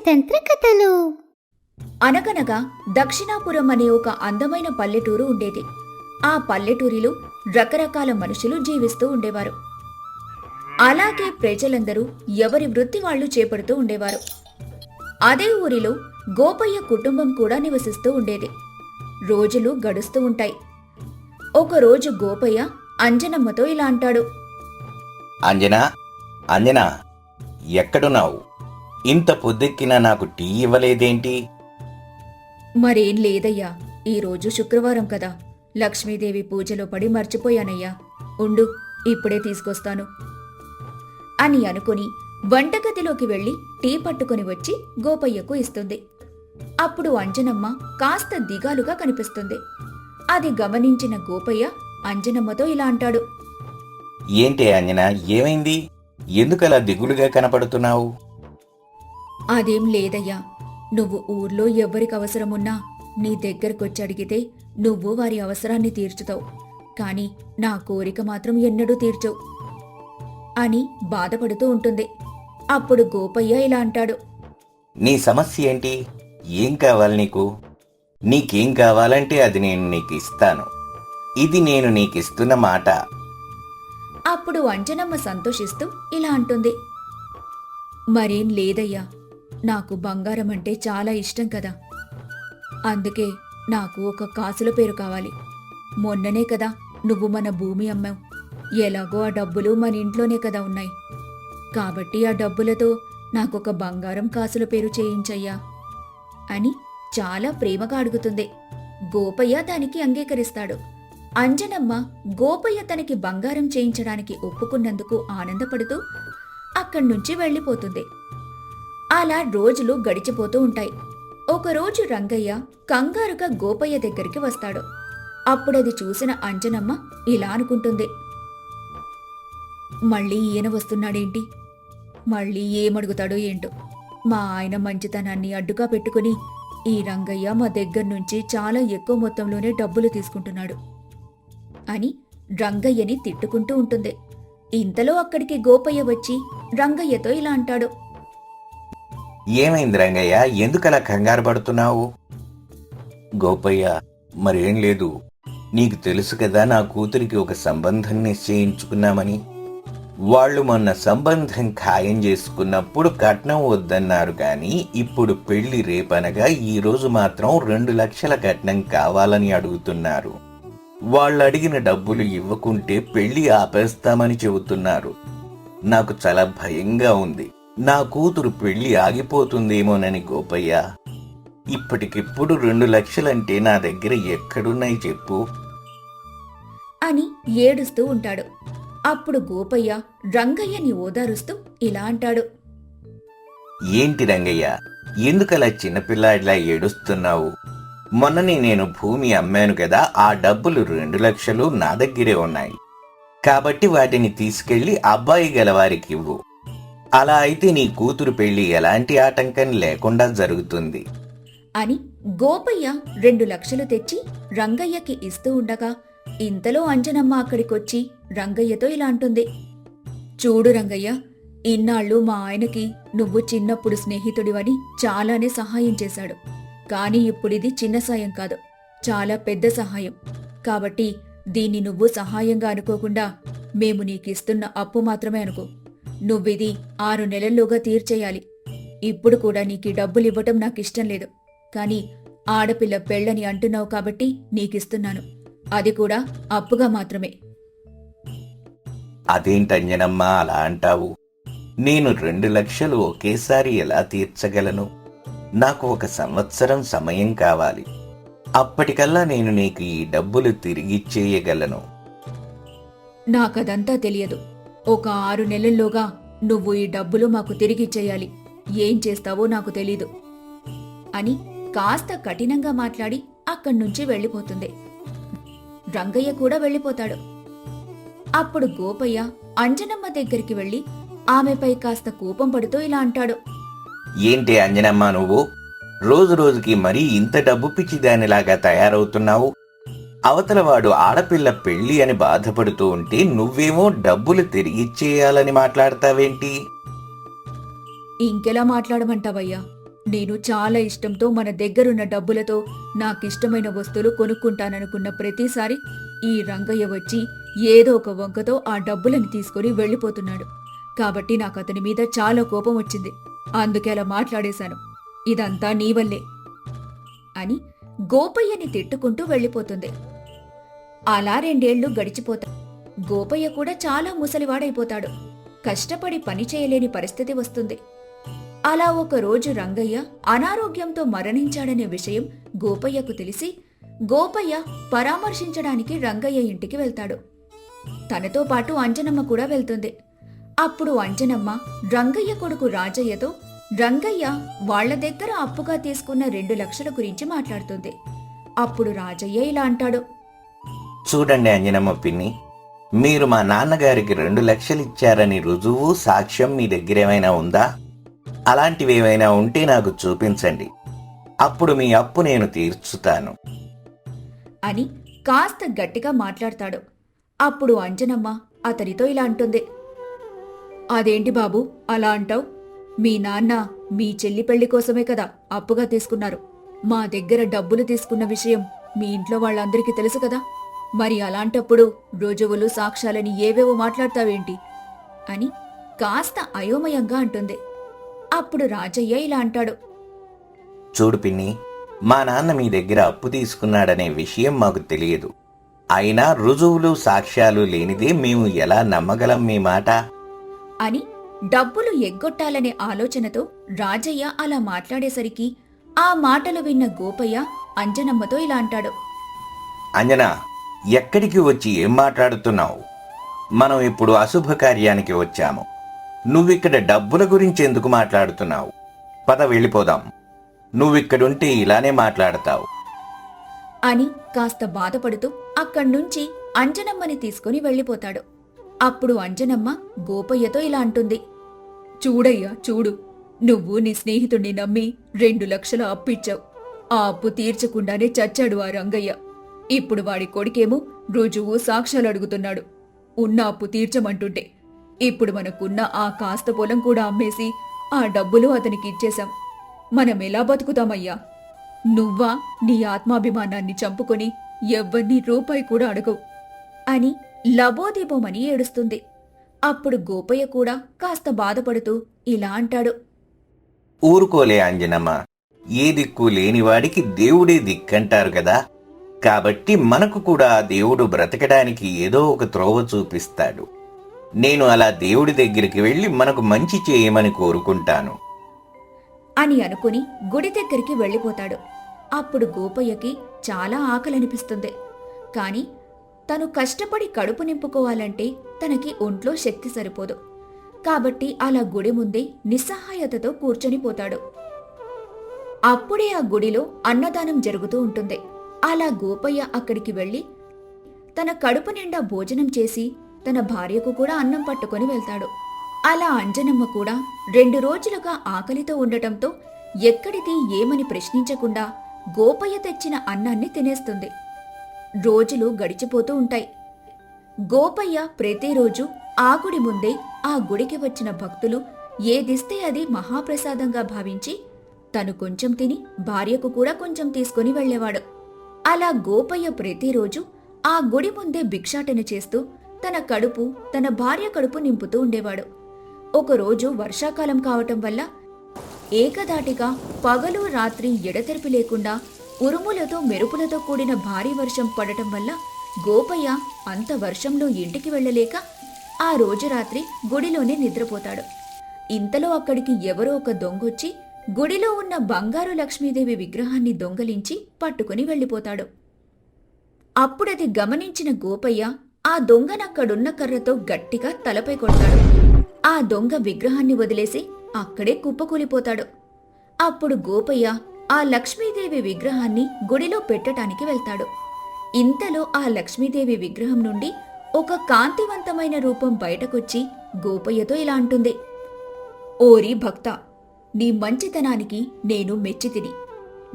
పంచతంత్ర కథలు అనగనగా దక్షిణాపురం అనే ఒక అందమైన పల్లెటూరు ఉండేది. ఆ పల్లెటూరిలో రకరకాల మనుషులు జీవిస్తూ ఉండేవారు. అలాగే ప్రజలందరూ ఎవరి వృత్తి వాళ్ళు చేపడుతూ ఉండేవారు. అదే ఊరిలో గోపయ్య కుటుంబం కూడా నివసిస్తూ ఉండేది. రోజులు గడుస్తూ ఉంటాయి. ఒకరోజు గోపయ్య అంజనమ్మతో ఇలా అంటాడు. అంజనా అంజనా ఎక్కడున్నావు? ఇంత పొద్దెక్కినా నాకు టీ ఇవ్వలేదేంటి? మరేం లేదయ్యా. ఈరోజు శుక్రవారం కదా. లక్ష్మీదేవి పూజలో పడి మర్చిపోయానయ్యా. ఉండు ఇప్పుడే తీసుకొస్తాను. అని అనుకుని వంటగదిలోకి వెళ్ళి టీ పట్టుకుని వచ్చి గోపయ్యకు ఇస్తుంది. అప్పుడు అంజనమ్మ కాస్త దిగాలుగా కనిపిస్తుంది. అది గమనించిన గోపయ్య అంజనమ్మతో ఇలా అంటాడు. ఏంటి అంజనా ఏమైంది? ఎందుకలా దిగులుగా కనపడుతున్నావు? అదేం లేదయ్యా. నువ్వు ఊర్లో ఎవ్వరికి అవసరమున్నా నీ దగ్గరకొచ్చి అడిగితే నువ్వు వారి అవసరాన్ని తీర్చుతావు. కాని నా కోరిక మాత్రం ఎన్నడూ తీర్చవు అని బాధపడుతూ ఉంటుంది. అప్పుడు గోపయ్య ఇలా అంటాడు. నీ సమస్య ఏంటి? ఏం కావాలి నీకు? నీకేం కావాలంటే అది నేను నీకు ఇస్తాను. ఇది నేను నీకు ఇస్తున్న మాట. అప్పుడు అంజనమ్మ సంతోషిస్తూ ఇలా అంటుంది. మరేం లేదయ్యా. నాకు బంగారం అంటే చాలా ఇష్టం కదా. అందుకే నాకు ఒక కాసుల పేరు కావాలి. మొన్ననే కదా నువ్వు మన భూమి అమ్మావు. ఎలాగో ఆ డబ్బులు మన ఇంట్లోనే కదా ఉన్నాయి. కాబట్టి ఆ డబ్బులతో నాకొక బంగారం కాసుల పేరు చేయించయ్యా అని చాలా ప్రేమగా అడుగుతుంది. గోపయ్య దానికి అంగీకరిస్తాడు. అంజనమ్మ గోపయ్య తనకి బంగారం చేయించడానికి ఒప్పుకున్నందుకు ఆనందపడుతూ అక్కడి నుంచి వెళ్ళిపోతుంది. అలా రోజులు గడిచిపోతూ ఉంటాయి. ఒకరోజు రంగయ్య కంగారుగా గోపయ్య దగ్గరికి వస్తాడు. అప్పుడది చూసిన అంజనమ్మ ఇలా అనుకుంటుంది. మళ్ళీ ఈయన వస్తున్నాడేంటి? మళ్ళీ ఏమడుగుతాడో ఏంటో? మా ఆయన మంచితనాన్ని అడ్డుగా పెట్టుకుని ఈ రంగయ్య మా దగ్గర నుంచి చాలా ఎక్కువ మొత్తంలోనే డబ్బులు తీసుకుంటున్నాడు అని రంగయ్యని తిట్టుకుంటూ ఉంటుంది. ఇంతలో అక్కడికి గోపయ్య వచ్చి రంగయ్యతో ఇలా అంటాడు. ఏమైంది రంగయ్య? ఎందుకలా కంగారు పడుతున్నావు? గోపయ్య మరేం లేదు. నీకు తెలుసు కదా నా కూతురికి ఒక సంబంధం నిశ్చయించుకున్నామని. వాళ్ళు మొన్న సంబంధం ఖాయం చేసుకున్నప్పుడు కట్నం వద్దన్నారు కానీ ఇప్పుడు పెళ్ళి రేపనగా ఈరోజు మాత్రం రెండు లక్షల కట్నం కావాలని అడుగుతున్నారు. వాళ్ళు అడిగిన డబ్బులు ఇవ్వకుంటే పెళ్ళి ఆపేస్తామని చెబుతున్నారు. నాకు చాలా భయంగా ఉంది. నా కూతురు పెళ్ళి ఆగిపోతుందేమోనని గోపయ్య. ఇప్పటికిప్పుడు రెండు లక్షలంటే నా దగ్గర ఎక్కడున్నాయి చెప్పు. అని ఏడుస్తూ ఉంటాడు. అప్పుడు గోపయ్య రంగయ్యని ఓదారుస్తూ ఇలా అంటాడు. ఏంటి రంగయ్య ఎందుకలా చిన్నపిల్లాడిలా ఏడుస్తున్నావు? మొన్ననే నేను భూమి అమ్మాను కదా ఆ డబ్బులు రెండు లక్షలు నా దగ్గరే ఉన్నాయి. కాబట్టి వాటిని తీసుకెళ్ళి అబ్బాయి గలవారికి ఇవ్వు. అలా అయితే నీ కూతురు పెళ్ళి ఎలాంటి ఆటంకం లేకుండా జరుగుతుంది. అని గోపయ్య రెండు లక్షలు తెచ్చి రంగయ్యకి ఇస్తూ ఉండగా ఇంతలో అంజనమ్మ అక్కడికొచ్చి రంగయ్యతో ఇలా అంటుంది. చూడు రంగయ్య ఇన్నాళ్ళు మా ఆయనకి నువ్వు చిన్నప్పుడు స్నేహితుడివని చాలానే సహాయం చేశాడు. కానీ ఇప్పుడిది చిన్న సాయం కాదు. చాలా పెద్ద సహాయం. కాబట్టి దీన్ని నువ్వు సహాయంగా అనుకోకుండా మేము నీకిస్తున్న అప్పు మాత్రమే అనుకో. నువ్విది ఆరు నెలల్లోగా తీర్చేయాలి. ఇప్పుడు కూడా నీకు డబ్బులు ఇవ్వటం నాకు ఇష్టం లేదు. కానీ ఆడపిల్ల పెళ్ళని అంటున్నావు కాబట్టి నీకిస్తున్నాను. అది కూడా అప్పుగా మాత్రమే. అదేంటంజనమ్మా అలా అంటావు? నేను రెండు లక్షలు ఒకేసారి ఎలా తీర్చగలను? నాకు ఒక సంవత్సరం సమయం కావాలి. అప్పటికల్లా నేను నీకు ఈ డబ్బులు తిరిగిచ్చేయగలను నాకదంతా తెలియదు. ఒక ఆరు నెలల్లోగా నువ్వు ఈ డబ్బులు మాకు తిరిగిచ్చేయాలి ఏం చేస్తావో నాకు తెలీదు. అని కాస్త కఠినంగా మాట్లాడి అక్కడి నుంచి వెళ్ళిపోతుంది. రంగయ్య కూడా వెళ్ళిపోతాడు. అప్పుడు గోపయ్య అంజనమ్మ దగ్గరికి వెళ్ళి ఆమెపై కాస్త కోపం పడుతూ ఇలా అంటాడు. ఏంటి అంజనమ్మ నువ్వు? రోజు రోజుకి మరీ ఇంత డబ్బు పిచ్చిదానిలాగా తయారవుతున్నావు. అవతలవాడు ఆడపిల్ల పెళ్ళి అని బాధపడుతూ ఉంటే నువ్వేమో డబ్బులు తిరిగిచ్చేయాలని మాట్లాడతావేంటి? ఇంకెలా మాట్లాడమంటావయ్యా? నేను చాలా ఇష్టంతో మన దగ్గరున్న డబ్బులతో నాకిష్టమైన వస్తువులు కొనుక్కుంటాననుకున్న ప్రతిసారి ఈ రంగయ్య వచ్చి ఏదో ఒక వంకతో ఆ డబ్బులను తీసుకుని వెళ్ళిపోతున్నాడు. కాబట్టి నాకు అతని మీద చాలా కోపం వచ్చింది. అందుకే అలా మాట్లాడేశాను. ఇదంతా నీ వల్లే అని గోపయ్యని తిట్టుకుంటూ వెళ్ళిపోతుంది. అలా రెండేళ్ళు గడిచిపోతాయి గోపయ్య కూడా చాలా ముసలివాడైపోతాడు. కష్టపడి పని చేయలేని పరిస్థితి వస్తుంది. అలా ఒక రోజు రంగయ్య అనారోగ్యంతో మరణించాడనే విషయం గోపయ్యకు తెలిసి గోపయ్య పరామర్శించడానికి రంగయ్య ఇంటికి వెళ్తాడు. తనతో పాటు అంజనమ్మ కూడా వెళ్తుంది. అప్పుడు అంజనమ్మ రంగయ్య కొడుకు రాజయ్యతో రంగయ్య వాళ్ళ దగ్గర అప్పుగా తీసుకున్న రెండు లక్షల గురించి మాట్లాడుతుంది. అప్పుడు రాజయ్య ఇలా అంటాడు. చూడండి అంజనమ్మ పిన్ని మీరు మా నాన్నగారికి రెండు లక్షలు ఇచ్చారని రుజువు సాక్ష్యం మీ దగ్గర ఏమైనా ఉందా? అలాంటివి ఏమైనా ఉంటే నాకు చూపించండి. అప్పుడు మీ అప్పు నేను తీర్చుతాను. అని కాస్త గట్టిగా మాట్లాడతాడు. అప్పుడు అంజనమ్మ అతనితో ఇలా అంటుంది. అదేంటి బాబు అలా అంటావు? మీ నాన్న మీ చెల్లి పెళ్ళి కోసమే కదా అప్పుగా తీసుకున్నారు. మా దగ్గర డబ్బులు తీసుకున్న విషయం మీ ఇంట్లో వాళ్ళందరికీ తెలుసు కదా? మరి అలాంటప్పుడు రుజువులు సాక్ష్యాలని ఏవేవో మాట్లాడతావేంటి? అని కాస్త అయోమయంగా అంటుంది. అప్పుడు రాజయ్య ఇలా అంటాడు. చూడు పిన్ని మా నాన్న మీ దగ్గర అప్పు తీసుకున్నాడనే విషయం మాకు తెలియదు. అయినా రుజువులు సాక్ష్యాలు లేనిదే మేము ఎలా నమ్మగలం మీ మాట? అని డబ్బులు ఎగ్గొట్టాలనే ఆలోచనతో రాజయ్య అలా మాట్లాడేసరికి ఆ మాటలు విన్న గోపయ్య అంజనమ్మతో ఇలా అంటాడు. అంజనా ఎక్కడికి వచ్చి ఏం మాట్లాడుతున్నావు? మనం ఇప్పుడు అశుభ కార్యానికి వచ్చాము. నువ్విక్కడ డబ్బుల గురించి ఎందుకు మాట్లాడుతున్నావు? పద వెళ్ళిపోదాం. నువ్విక్కడుంటే ఇలానే మాట్లాడతావు. అని కాస్త బాధపడుతూ అక్కడ్నుంచి అంజనమ్మని తీసుకుని వెళ్ళిపోతాడు. అప్పుడు అంజనమ్మ గోపయ్యతో ఇలా అంటుంది. చూడయ్యా చూడు. నువ్వు నీ స్నేహితుణ్ణి నమ్మి రెండు లక్షల అప్పిచ్చావు ఆ అప్పు తీర్చకుండానే చచ్చాడు ఆ రంగయ్య. ఇప్పుడు వాడి కొడుకేమో రుజువు సాక్ష్యాలు అడుగుతున్నాడు. ఉన్న అప్పు తీర్చమంటుంటే ఇప్పుడు మనకున్న ఆ కాస్త పొలం కూడా అమ్మేసి ఆ డబ్బులు అతనికి ఇచ్చేశాం. మనం ఎలా బతుకుతామయ్యా? నువ్వా నీ ఆత్మాభిమానాన్ని చంపుకొని ఎవ్వరినీ రూపాయి కూడా అడగవు అని లబోదిబోమని ఏడుస్తుంది. అప్పుడు గోపయ్య కూడా కాస్త బాధపడుతూ ఇలా అంటాడు. ఊరుకోలే అంజనమ్మ ఏ దిక్కు లేనివాడికి దేవుడే దిక్కంటారు కదా? కాబట్టి మనకు కూడా దేవుడు బ్రతకడానికి ఏదో ఒక త్రోవ చూపిస్తాడు. నేను అలా దేవుడి దగ్గరికి వెళ్ళి మనకు మంచి చేయమని కోరుకుంటాను. అని అనుకుని గుడి దగ్గరికి వెళ్ళిపోతాడు. అప్పుడు గోపయ్యకి చాలా ఆకలనిపిస్తుంది. కాని తను కష్టపడి కడుపు నింపుకోవాలంటే తనకి ఒంట్లో శక్తి సరిపోదు. కాబట్టి అలా గుడి ముందే నిస్సహాయతతో కూర్చొనిపోతాడు అప్పుడే ఆ గుడిలో అన్నదానం జరుగుతూ ఉంటుంది. అలా గోపయ్య అక్కడికి వెళ్ళి తన కడుపు నిండా భోజనం చేసి తన భార్యకు కూడా అన్నం పట్టుకొని వెళ్తాడు. అలా అంజనమ్మ కూడా రెండు రోజులుగా ఆకలితో ఉండటంతో ఎక్కడిది ఏమని ప్రశ్నించకుండా గోపయ్య తెచ్చిన అన్నాన్ని తినేస్తుంది. రోజులు గడిచిపోతూ ఉంటాయి. గోపయ్య ప్రతిరోజు ఆ గుడి ముందే ఆ గుడికి వచ్చిన భక్తులు ఏదిస్తే అది మహాప్రసాదంగా భావించి తను కొంచెం తిని భార్యకు కూడా కొంచెం తీసుకుని వెళ్ళేవాడు. అలా గోపయ్య ప్రతిరోజు ఆ గుడి ముందే భిక్షాటన చేస్తూ తన కడుపు తన భార్య కడుపు నింపుతూ ఉండేవాడు. ఒకరోజు వర్షాకాలం కావటం వల్ల ఏకదాటిగా పగలు రాత్రి ఎడతెరిపి లేకుండా ఉరుములతో మెరుపులతో కూడిన భారీ వర్షం పడటం వల్ల గోపయ్య అంత వర్షంలో ఇంటికి వెళ్ళలేక ఆ రోజు రాత్రి గుడిలోనే నిద్రపోతాడు. ఇంతలో అక్కడికి ఎవరో ఒక దొంగొచ్చి గుడిలో ఉన్న బంగారు లక్ష్మీదేవి విగ్రహాన్ని దొంగలించి పట్టుకుని వెళ్ళిపోతాడు. అప్పుడది గమనించిన గోపయ్య ఆ దొంగనక్కడున్న కర్రతో గట్టిగా తలపై కొడతాడు. ఆ దొంగ విగ్రహాన్ని వదిలేసి అక్కడే కుప్పకూలిపోతాడు. అప్పుడు గోపయ్య ఆ లక్ష్మీదేవి విగ్రహాన్ని గుడిలో పెట్టటానికి వెళ్తాడు. ఇంతలో ఆ లక్ష్మీదేవి విగ్రహం నుండి ఒక కాంతివంతమైన రూపం బయటకొచ్చి గోపయ్యతో ఇలా అంటుంది. ఓరి భక్త నీ మంచితనానికి నేను మెచ్చితిని.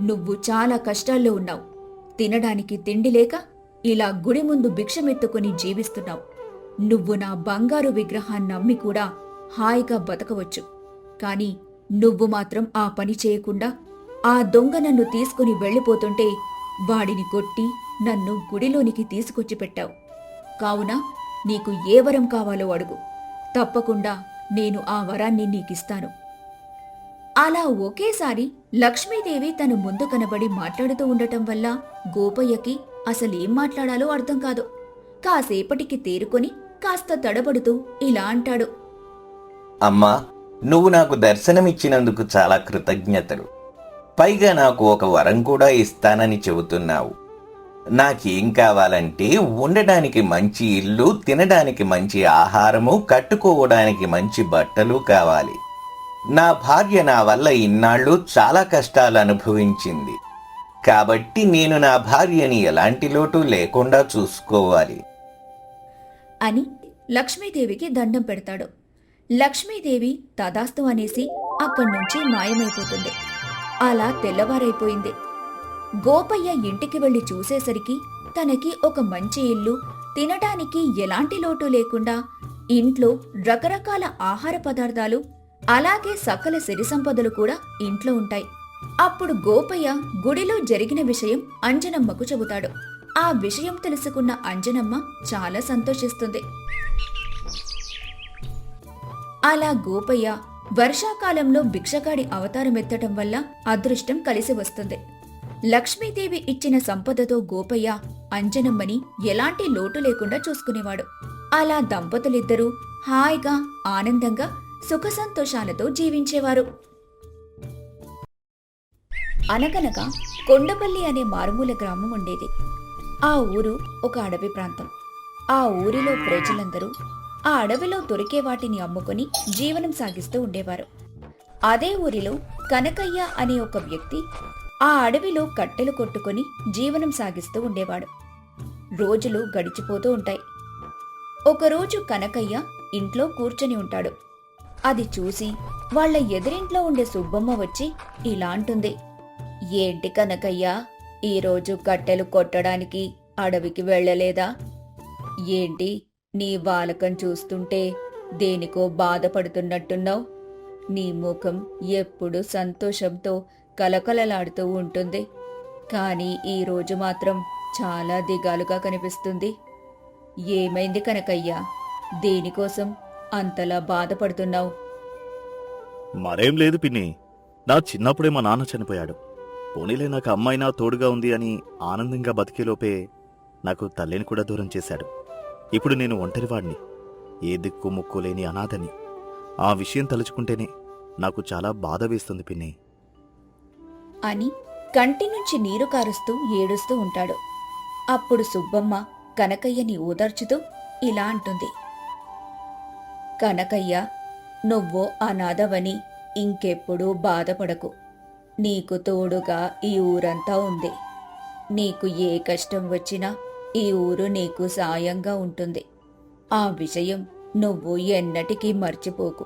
నువ్వు చాలా కష్టాల్లో ఉన్నావు. తినడానికి తిండి లేక ఇలా గుడి ముందు భిక్షమెత్తుకుని జీవిస్తున్నావు. నువ్వు నా బంగారు విగ్రహాన్ని నమ్మి కూడా హాయిగా బతకవచ్చు. కాని నువ్వు మాత్రం ఆ పని చేయకుండా ఆ దొంగ నన్ను తీసుకుని వెళ్ళిపోతుంటే వాడిని కొట్టి నన్ను గుడిలోనికి తీసుకొచ్చి పెట్టావు. కావున నీకు ఏ వరం కావాలో అడుగు. తప్పకుండా నేను ఆ వరాన్ని నీకిస్తాను. అలా ఒకేసారి లక్ష్మీదేవి తన ముందు కనబడి మాట్లాడుతూ ఉండటం వల్ల గోపయ్యకి అసలేం మాట్లాడాలో అర్థం కాదు. కాసేపటికి తేరుకొని కాస్త తడబడుతూ ఇలా అంటాడు. అమ్మా నువ్వు నాకు దర్శనమిచ్చినందుకు చాలా కృతజ్ఞతలు. పైగా నాకు ఒక వరం కూడా ఇస్తానని చెబుతున్నావు. నాకేం కావాలంటే ఉండడానికి మంచి ఇల్లు తినడానికి మంచి ఆహారము కట్టుకోవడానికి మంచి బట్టలు కావాలి. నా భార్య నా వల్ల ఇన్నాళ్ళు చాలా కష్టాలు అనుభవించింది. కాబట్టి నేను నా భార్యని ఎలాంటి లోటు లేకుండా చూసుకోవాలి. అని లక్ష్మీదేవికి దండం పెడతాడు. లక్ష్మీదేవి తదాస్తు అనేసి అక్కడి నుంచి మాయమైపోతుంది. అలా తెల్లవారైపోయింది. గోపయ్య ఇంటికి వెళ్ళి చూసేసరికి తనకి ఒక మంచి ఇల్లు తినటానికి ఎలాంటి లోటు లేకుండా ఇంట్లో రకరకాల ఆహార పదార్థాలు అలాగే సకల సిరి సంపదలు కూడా ఇంట్లో ఉంటాయి. అప్పుడు గోపయ్య గుడిలో జరిగిన విషయం అంజనమ్మకు చెబుతాడు. ఆ విషయం తెలుసుకున్న అంజనమ్మ చాలా సంతోషిస్తుంది. అలా గోపయ్య వర్షాకాలంలో భిక్షగాడి అవతారం ఎత్తటం వల్ల అదృష్టం కలిసి వస్తుంది. లక్ష్మీదేవి ఇచ్చిన సంపదతో గోపయ్య అంజనమ్మని ఎలాంటి లోటు లేకుండా చూసుకునేవాడు. అలా దంపతులిద్దరూ హాయిగా ఆనందంగా సుఖ సంతోషాలతో జీవించేవారు. అనగనగా కొండపల్లి అనే మారుమూల గ్రామం ఉండేది. ఆ ఊరు ఒక అడవి ప్రాంతం. ఆ ఊరిలో ప్రజలందరూ ఆ అడవిలో దొరికే వాటిని అమ్ముకొని జీవనం సాగిస్తూ ఉండేవారు. అదే ఊరిలో కనకయ్య అనే ఒక వ్యక్తి ఆ అడవిలో కట్టెలు కొట్టుకొని జీవనం సాగిస్తూ ఉండేవాడు. రోజులు గడిచిపోతూ ఉంటాయి. ఒకరోజు కనకయ్య ఇంట్లో కూర్చొని ఉంటాడు. అది చూసి వాళ్ళ ఎదురింట్లో ఉండే సుబ్బమ్మ వచ్చి ఇలా అంటుంది. ఏంటి కనకయ్యా ఈరోజు కట్టెలు కొట్టడానికి అడవికి వెళ్ళలేదా? ఏంటి నీ బాలకం చూస్తుంటే దేనికో బాధపడుతున్నట్టున్నావు? నీ ముఖం ఎప్పుడు సంతోషంతో కలకలలాడుతూ ఉంటుంది. కానీ ఈరోజు మాత్రం చాలా దిగాలుగా కనిపిస్తుంది. ఏమైంది కనకయ్యా? దేనికోసం అంతలా బాధపడుతున్నావు. మరేం లేదు పిన్ని. నా చిన్నప్పుడే మా నాన్న చనిపోయాడు. పోనీలే నాకు అమ్మాయినా తోడుగా ఉంది అని ఆనందంగా బతికేలోపే నాకు తల్లిని కూడా దూరం చేశాడు. ఇప్పుడు నేను ఒంటరివాడిని. ఏ దిక్కు ముక్కు లేని అనాథని. ఆ విషయం తలుచుకుంటేనే నాకు చాలా బాధ వేస్తుంది పిన్ని. అని కంటి నుంచి నీరు కారుస్తూ ఏడుస్తూ ఉంటాడు. అప్పుడు సుబ్బమ్మ కనకయ్యని ఓదార్చుతూ ఇలా అంటుంది. కనకయ్య నువ్వు అనాథవని ఇంకెప్పుడూ బాధపడకు. నీకు తోడుగా ఈ ఊరంతా ఉంది. నీకు ఏ కష్టం వచ్చినా ఈ ఊరు నీకు సాయంగా ఉంటుంది. ఆ విషయం నువ్వు ఎన్నటికీ మర్చిపోకు.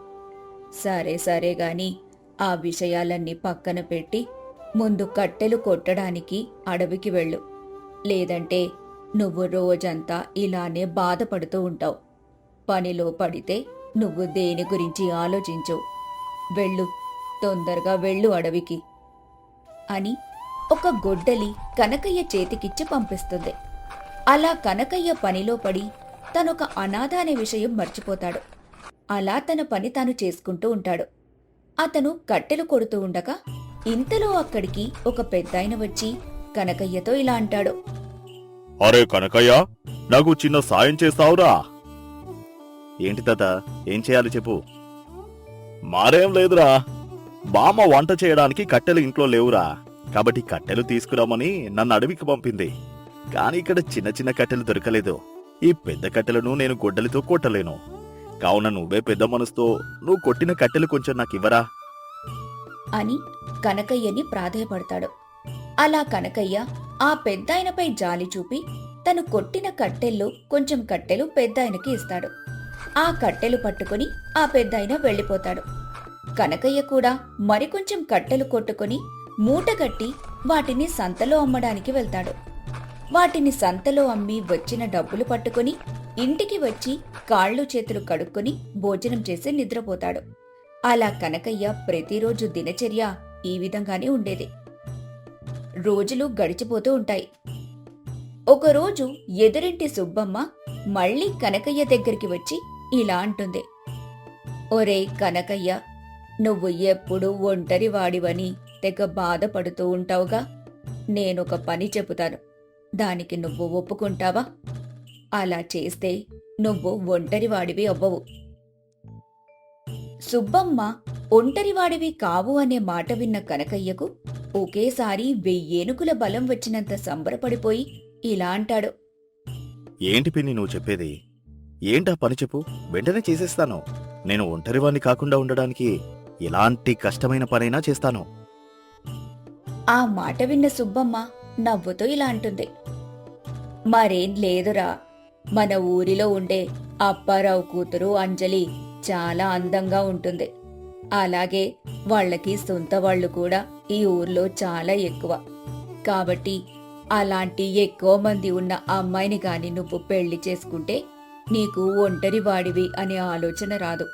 సరే సరే గాని ఆ విషయాలన్నీ పక్కన పెట్టి ముందు కట్టెలు కొట్టడానికి అడవికి వెళ్ళు. లేదంటే నువ్వు రోజంతా ఇలానే బాధపడుతూ ఉంటావు. పనిలో పడితే నువ్వు దేని గురించి ఆలోచించు? వెళ్ళు తొందరగా వెళ్ళు అడవికి అని ఒక గొడ్డలి కనకయ్య చేతికిచ్చి పంపిస్తుంది. అలా కనకయ్య పనిలో పడి తనొక అనాథ అనే విషయం మర్చిపోతాడు. అలా తన పని తాను చేసుకుంటూ ఉంటాడు. అతను కట్టెలు కొడుతూ ఉండగా ఇంతలో అక్కడికి ఒక పెద్దాయన వచ్చి కనకయ్యతో ఇలా అంటాడు. అరే కనకయ్య నాకు చిన్న సాయం చేస్తావురా. ఏంటి తాత? ఏం చేయాలి చెప్పు. మారేం లేదురా. బామ్మ వంట చేయడానికి కట్టెలు ఇంట్లో లేవురా. కాబట్టి కట్టెలు తీసుకురామని నన్ను అడవికి పంపింది. కానీ ఇక్కడ చిన్న చిన్న కట్టెలు దొరకలేదు. ఈ పెద్ద కట్టెలను నేను గొడ్డలితో కొట్టలేను. కావున నువ్వే పెద్ద మనసుతో నువ్వు కొట్టిన కట్టెలు కొంచెం నాకు ఇవ్వరా? అని కనకయ్యని ప్రాధేయపడతాడు. అలా కనకయ్య ఆ పెద్దాయనపై జాలి చూపి తను కొట్టిన కట్టెల్లో కొంచెం కట్టెలు పెద్దాయనకి ఇస్తాడు. ఆ కట్టెలు పట్టుకుని ఆ పెద్దాయన వెళ్ళిపోతాడు. కనకయ్య కూడా మరికొంచెం కట్టెలు కొట్టుకుని మూటగట్టి వాటిని సంతలో అమ్మడానికి వెళ్తాడు. వాటిని సంతలో అమ్మి వచ్చిన డబ్బులు పట్టుకుని ఇంటికి వచ్చి కాళ్ళు చేతులు కడుక్కొని భోజనం చేసి నిద్రపోతాడు. అలా కనకయ్య ప్రతిరోజు దినచర్య ఈ విధంగానే ఉండేది. రోజులు గడిచిపోతూ ఉంటాయి. ఒకరోజు ఎదురింటి సుబ్బమ్మ మళ్ళీ కనకయ్య దగ్గరికి వచ్చి ఇలా అంటుంది. ఒరే కనకయ్య నువ్వు ఎప్పుడు ఒంటరి వాడివని తెగ బాధపడుతూ ఉంటావుగా. నేనొక పని చెబుతాను. దానికి నువ్వు ఒప్పుకుంటావా? అలా చేస్తే నువ్వు ఒంటరివాడివి అవ్వవు. సుబ్బమ్మ ఒంటరివాడివి కావు అనే మాట విన్న కనకయ్యకు ఒకేసారి వెయ్యేనుకుల బలం వచ్చినంత సంబరపడిపోయి ఇలా అంటాడు. ఏంటి పిన్ని నువ్వు చెప్పేది? ఏంటా పని చెప్పు? వెంటనే చేసేస్తాను. నేను ఒంటరివాణ్ణి కాకుండా ఉండడానికి ఎలాంటి కష్టమైన పనైనా చేస్తాను. ఆ మాట విన్న సుబ్బమ్మ నవ్వుతూ ఇలా అంటుంది. మరేం లేదురా. మన ఊరిలో ఉండే అప్పారావు కూతురు అంజలి చాలా అందంగా ఉంటుంది. అలాగే వాళ్ళకి సొంత వాళ్ళు కూడా ఈ ఊర్లో చాలా ఎక్కువ. కాబట్టి అలాంటి ఎక్కువ మంది ఉన్న అమ్మాయిని గాని నువ్వు పెళ్ళి చేసుకుంటే నీకు ఒంటరి వాడివి అనే ఆలోచన రాదు.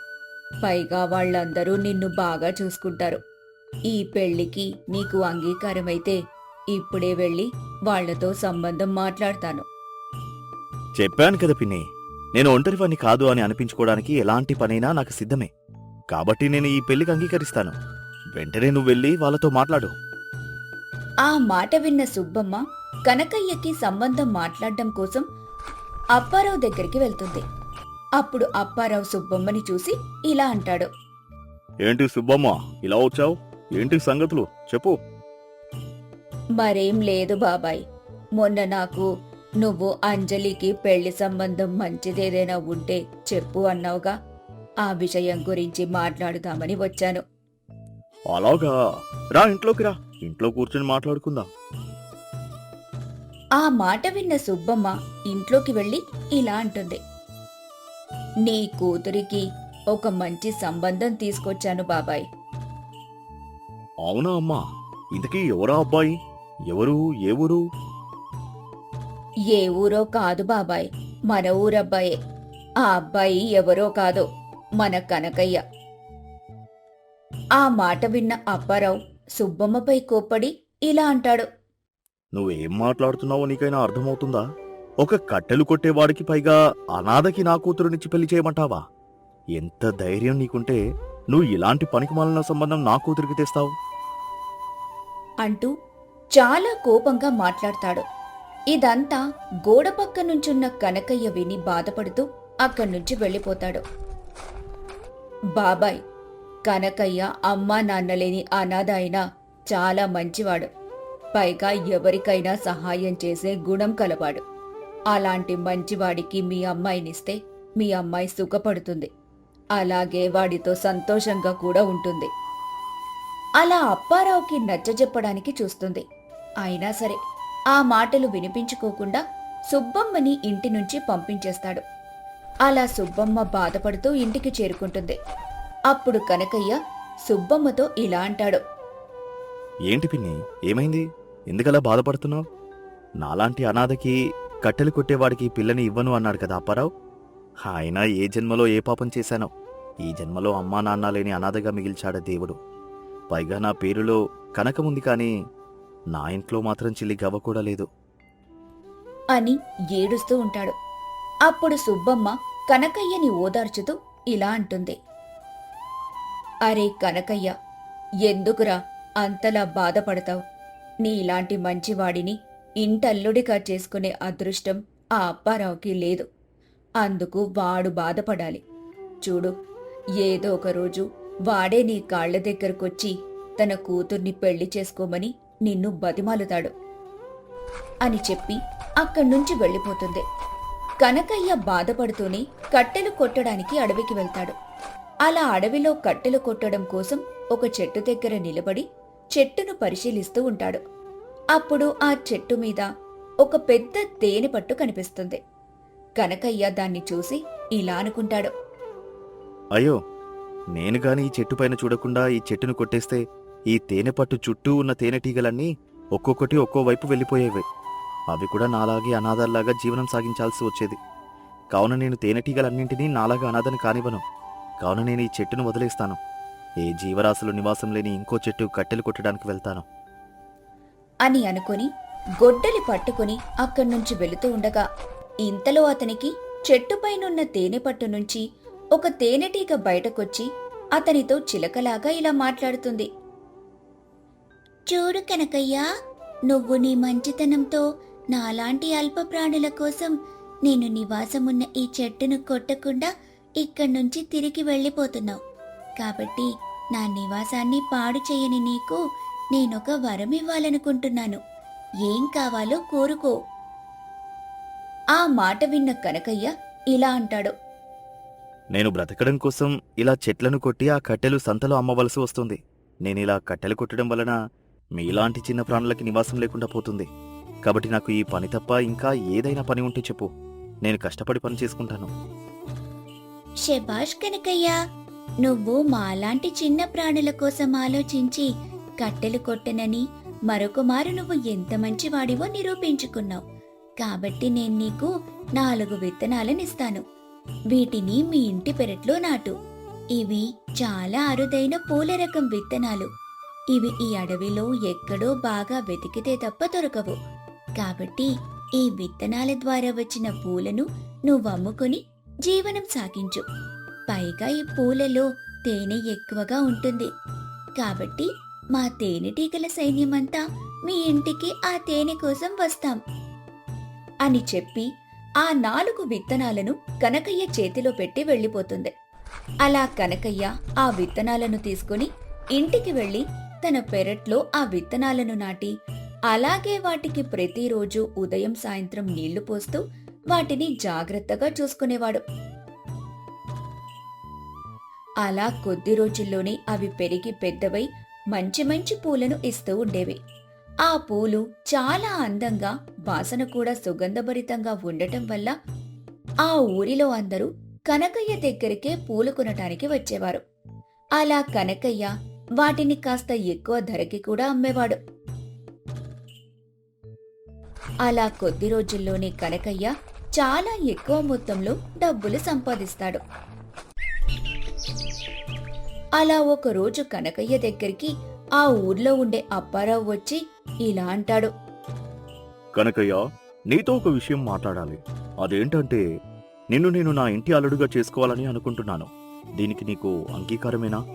పైగా వాళ్ళందరూ నిన్ను బాగా చూసుకుంటారు. ఈ పెళ్ళికి నీకు అంగీకారమైతే ఇప్పుడే వెళ్ళి వాళ్ళతో సంబంధం మాట్లాడతాను. చెప్పాను కదా పిన్ని నేను ఒంటరివాణ్ణి కాదు అని అనిపించుకోవడానికి ఎలాంటి పనైనా నాకు సిద్ధమే. కాబట్టి నేను ఈ పెళ్ళికి అంగీకరిస్తాను. వెంటనే నువ్వు వెళ్ళి వాళ్ళతో మాట్లాడు. ఆ మాట విన్న సుబ్బమ్మ కనకయ్యకి సంబంధం మాట్లాడడం కోసం అప్పారావు దగ్గరికి వెళ్తుంది. అప్పుడు అప్పారావు సుబ్బమ్మని చూసి ఇలా అంటాడు. ఏంటి సుబ్బమ్మ ఇలా వచ్చావు? ఏంటి సంగతులు? చెప్పు. మరేం లేదు బాబాయ్. మొన్న నాకు నువ్వు అంజలికి పెళ్ళి సంబంధం మంచిదేదైనా ఉంటే చెప్పు అన్నావుగా. ఆ విషయం గురించి మాట్లాడుదామని వచ్చాను. అలాగా. రా ఇంట్లోకి రా. ఇంట్లో కూర్చొని మాట్లాడుకుందాం. ఆ మాట విన్న సుబ్బమ్మ ఇంట్లోకి వెళ్ళి ఇలా అంటుంది. నీ కూతురికి ఒక మంచి సంబంధం తీసుకొచ్చాను బాబాయ్. అవునా అమ్మా? ఇంతకీ ఎవరా అబ్బాయి? ఎవరు? ఏ ఊరు? ఏ ఊరో కాదు బాబాయ్ మన ఊరబ్బాయే. ఆ అబ్బాయి ఎవరో కాదు మన కనకయ్య. ఆ మాట విన్న అప్పారావు సుబ్బమ్మపై కోప్పడి ఇలా అంటాడు. నువ్వేం మాట్లాడుతున్నావో నీకైనా అర్థమవుతుందా? ఒక కట్టెలు కొట్టేవాడికి పైగా అనాథకి నా కూతురునిచ్చి పెళ్ళి చేయమంటావా? ఎంత ధైర్యం నీకుంటే నువ్వు ఇలాంటి పనికిమాలిన సంబంధం నా కూతురికి తెస్తావు? అంటూ చాలా కోపంగా మాట్లాడతాడు. ఇదంతా గోడ పక్క నుంచున్న కనకయ్య విని బాధపడుతూ అక్కడి నుంచి వెళ్ళిపోతాడు. బాబాయ్ కనకయ్య అమ్మా నాన్నలేని అనాథ అయినా చాలా మంచివాడు. పైగా ఎవరికైనా సహాయం చేసే గుణం కలవాడు. అలాంటి మంచివాడికి మీ అమ్మాయినిస్తే మీ అమ్మాయి సుఖపడుతుంది. అలాగే వాడితో సంతోషంగా కూడా ఉంటుంది. అలా అప్పారావుకి నచ్చజెప్పడానికి చూస్తుంది. అయినా సరే ఆ మాటలు వినిపించుకోకుండా సుబ్బమ్మని ఇంటి నుంచి పంపించేస్తాడు. అలా సుబ్బమ్మ బాధపడుతూ ఇంటికి చేరుకుంటుంది. అప్పుడు కనకయ్య సుబ్బమ్మతో ఇలా అంటాడు. ఏంటి పిన్ని ఏమైంది? ఎందుకలా బాధపడుతున్నావు? నాలాంటి అనాథకి కట్టెలు కొట్టేవాడికి పిల్లని ఇవ్వను అన్నాడు కదా అప్పారావు. ఆయన ఏ జన్మలో ఏ పాపం చేశానో? ఈ జన్మలో అమ్మా నాన్న లేని అనాథగా మిగిల్చాడు దేవుడు. పైగా నా పేరులో కనకముంది కానీ నా ఇంట్లో మాత్రం చిల్లి గవ్వ కూడా లేదు. అని ఏడుస్తూ ఉంటాడు. అప్పుడు సుబ్బమ్మ కనకయ్యని ఓదార్చుతూ ఇలా అంటుంది. అరే కనకయ్య ఎందుకురా అంతలా బాధపడతావు? నీలాంటి మంచివాడిని ఇంటల్లుడిగా చేసుకునే అదృష్టం ఆ అప్పారావుకి లేదు. అందుకు వాడు బాధపడాలి. చూడు ఏదో ఒక రోజు వాడే నీ కాళ్ళ దగ్గరకొచ్చి తన కూతుర్ని పెళ్ళి చేసుకోమని నిన్ను బతిమాలుతాడు అని చెప్పి అక్కడి నుంచి వెళ్ళిపోతుంది. కనకయ్య బాధపడుతూనే కట్టెలు కొట్టడానికి అడవికి వెళ్తాడు. అలా అడవిలో కట్టెలు కొట్టడం కోసం ఒక చెట్టు దగ్గర నిలబడి చెట్టును పరిశీలిస్తూ ఉంటాడు. అప్పుడు ఆ చెట్టు మీద ఒక పెద్ద తేనె పట్టు కనిపిస్తుంది. కనకయ్య దాన్ని చూసి ఇలా అనుకుంటాడు. అయ్యో నేను గాని ఈ చెట్టు పైన చూడకుండా ఈ చెట్టును కొట్టేస్తే ఈ తేనె పట్టు చుట్టూ ఉన్న తేనెటీగలన్నీ ఒక్కొక్కటి ఒక్కో వైపు వెళ్ళిపోయేవి. అవి కూడా నాలాగే అనాథాల్లాగా జీవనం సాగించాల్సి వచ్చేది. కావున నేను తేనెటీగలన్నింటినీ నాలాగా అనాథను కానివ్వను. కావున నేను ఈ చెట్టును వదిలేస్తాను. ఏ జీవరాశులు నివాసం లేని ఇంకో చెట్టు కట్టెలు కొట్టడానికి వెళ్తాను. అని అనుకొని గొడ్డలి పట్టుకుని అక్కడి నుంచి వెళుతూ ఉండగా ఇంతలో అతనికి చెట్టుపైనున్న తేనె పట్టు నుంచి ఒక తేనెటీగ బయటకొచ్చి అతనితో చిలకలాగా ఇలా మాట్లాడుతుంది. చూడు కనకయ్యా నువ్వు నీ మంచితనంతో నాలాంటి అల్ప ప్రాణుల కోసం నేను నివాసమున్న ఈ చెట్టును కొట్టకుండా ఇక్కడి నుంచి తిరిగి వెళ్ళిపోతున్నావు. కాబట్టి నా నివాసాన్ని పాడు చేయని నీకు నేనొక వరం ఇవ్వాలనుకుంటున్నాను ఏం కావాలో కోరుకో. ఆ మాట విన్న కనకయ్య ఇలా అంటాడు. నేను బ్రతకడం కోసం ఇలా చెట్లను కొట్టి ఆ కట్టెలు సంతలో అమ్మవలసి వస్తుంది. నేను ఇలా కట్టెలు కొట్టడం వలన మీలాంటి చిన్న ప్రాణులకి నివాసం లేకుండా పోతుంది. కాబట్టి నాకు ఈ పని తప్ప ఇంకా ఏదైనా పని ఉంటే చెప్పు. నేను కష్టపడి పని చేసుకుంటాను. శబాష్ కనకయ్య! నువ్వు మాలాంటి చిన్న ప్రాణుల కోసం ఆలోచించి కట్టెలు కొట్టనని మరొకమారు నువ్వు ఎంత మంచివాడివో నిరూపించుకున్నావు. కాబట్టి నేను నీకు నాలుగు విత్తనాలనిస్తాను. వీటిని మీ ఇంటి పెరట్లో నాటు. ఇవి చాలా అరుదైన పూల రకం విత్తనాలు. ఇవి ఈ అడవిలో ఎక్కడో బాగా వెతికితే తప్ప దొరకవు. కాబట్టి ఈ విత్తనాల ద్వారా వచ్చిన పూలను నువ్వు అమ్ముకుని జీవనం సాగించు. పైగా ఈ పూలలో తేనె ఎక్కువగా ఉంటుంది. కాబట్టి మా తేనెటీగల సైన్యమంతా మీ ఇంటికి ఆ తేనె కోసం వస్తాం. అని చెప్పి ఆ నాలుగు విత్తనాలను కనకయ్య చేతిలో పెట్టి వెళ్ళిపోతుంది. అలా కనకయ్య ఆ విత్తనాలను తీసుకుని ఇంటికి వెళ్ళి తన పెరట్లో ఆ విత్తనాలను నాటి అలాగే వాటికి ప్రతిరోజు ఉదయం సాయంత్రం నీళ్ళు పోస్తూ వాటిని జాగ్రత్తగా చూసుకునేవాడు. అలా కొద్ది రోజుల్లోనే అవి పెరిగి పెద్దవై మంచి మంచి పూలను ఇస్తూ ఉండేవి. ఆ పూలు చాలా అందంగా వాసన కూడా సుగంధభరితంగా ఉండటం వల్ల ఆ ఊరిలో అందరూ కనకయ్య దగ్గరికే పూలు కొనటానికి వచ్చేవారు. అలా కనకయ్య వాటిని కాస్త ఎక్కువ ధరకి కూడా అమ్మేవాడు. అలా కొద్ది రోజుల్లోనే కనకయ్య చాలా ఎక్కువ మొత్తంలో డబ్బులు సంపాదిస్తాడు. అలా ఒక రోజు కనకయ్య దగ్గరికి ఆ ఊర్లో ఉండే అప్పారావు వచ్చి ఇలా అంటాడు. కనకయ్య నీతో ఒక విషయం మాట్లాడాలి. అదేంటంటే నిన్ను నేను నా ఇంటి అల్లుడుగా చేసుకోవాలని అనుకుంటున్నాను. దీనికి నీకు అంగీకారమేనా?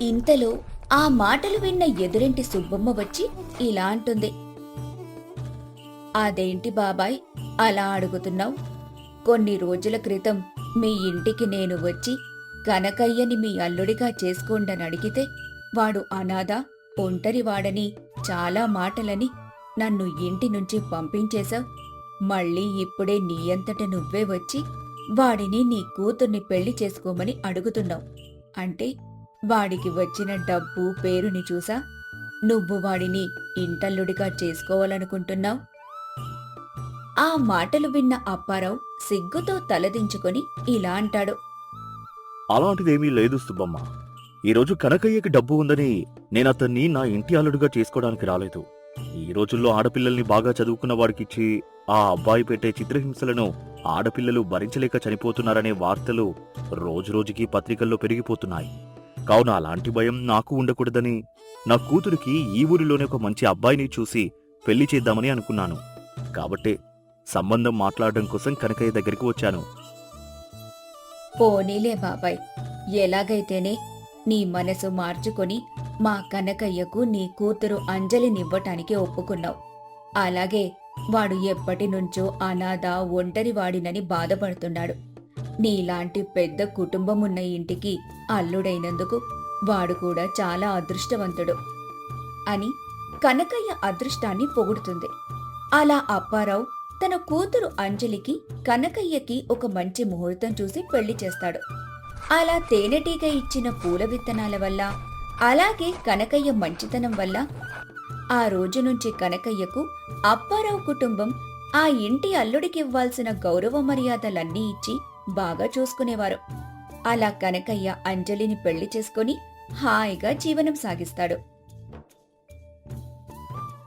ఇంతలో ఆ మాటలు విన్న ఎదురింటి సుబ్బమ్మ వచ్చి ఇలా అంటుంది. అదేంటి బాబాయ్ అలా అడుగుతున్నావు? కొన్ని రోజుల క్రితం మీ ఇంటికి నేను వచ్చి కనకయ్యని మీ అల్లుడిగా చేసుకోండని అడిగితే వాడు అనాథ ఒంటరివాడని చాలా మాటలని నన్ను ఇంటి నుంచి పంపించేశావు. మళ్ళీ ఇప్పుడే నీ అంతట నువ్వే వచ్చి వాడిని నీ కూతుర్ని పెళ్ళి చేసుకోమని అడుగుతున్నావు. అంటే వాడికి వచ్చిన డబ్బు పేరుని చూసా? నువ్వు వాడిని ఇంటల్లుడిగా చేసుకోవాలనుకుంటున్నావు? ఆ మాటలు విన్న అప్పారావు సిగ్గుతో తలదించుకొని ఇలా అంటాడు. అలాంటిదేమీ లేదు సుబ్బమ్మ. ఈరోజు కనకయ్యకి డబ్బు ఉందని నేను అతన్ని నా ఇంటి అల్లుడుగా చేసుకోవడానికి రాలేదు. ఈ రోజుల్లో ఆడపిల్లల్ని బాగా చదువుకున్న వాడికిచ్చి ఆ అబ్బాయి పెట్టే చిత్రహింసలను ఆడపిల్లలు భరించలేక చనిపోతున్నారనే వార్తలు రోజురోజుకి పత్రికల్లో పెరిగిపోతున్నాయి. కావున అలాంటి భయం నాకు ఉండకూడదని నా కూతురికి ఈ ఊరిలోనే ఒక మంచి అబ్బాయిని చూసి పెళ్ళి చేద్దామని అనుకున్నాను. కాబట్టే సంబంధం మాట్లాడడం కోసం కనకయ్య దగ్గరికి వచ్చాను. పోనీలే బాబాయ్. ఎలాగైతేనే నీ మనసు మార్చుకొని మా కనకయ్యకు నీ కూతురు అంజలినివ్వటానికి ఒప్పుకున్నావు. అలాగే వాడు ఎప్పటి నుంచో అనాథ ఒంటరివాడినని బాధపడుతున్నాడు. నీలాంటి పెద్ద కుటుంబం ఉన్న ఇంటికి అల్లుడైనందుకు వాడు కూడా చాలా అదృష్టవంతుడు అని కనకయ్య అదృష్టాన్ని పొగుడుతుంది. అలా అప్పారావు తన కూతురు అంజలికి కనకయ్యకి ఒక మంచి ముహూర్తం చూసి పెళ్ళి చేస్తాడు. అలా తేనెటీగ ఇచ్చిన పూల విత్తనాల వల్ల అలాగే కనకయ్య మంచితనం వల్ల ఆ రోజు నుంచి కనకయ్యకు అప్పారావు కుటుంబం ఆ ఇంటి అల్లుడికి ఇవ్వాల్సిన గౌరవ మర్యాదలన్నీ ఇచ్చి బాగా చూసుకునేవారు. అలా కనకయ్య అంజలిని పెళ్ళి చేసుకుని హాయిగా జీవనం సాగిస్తాడు.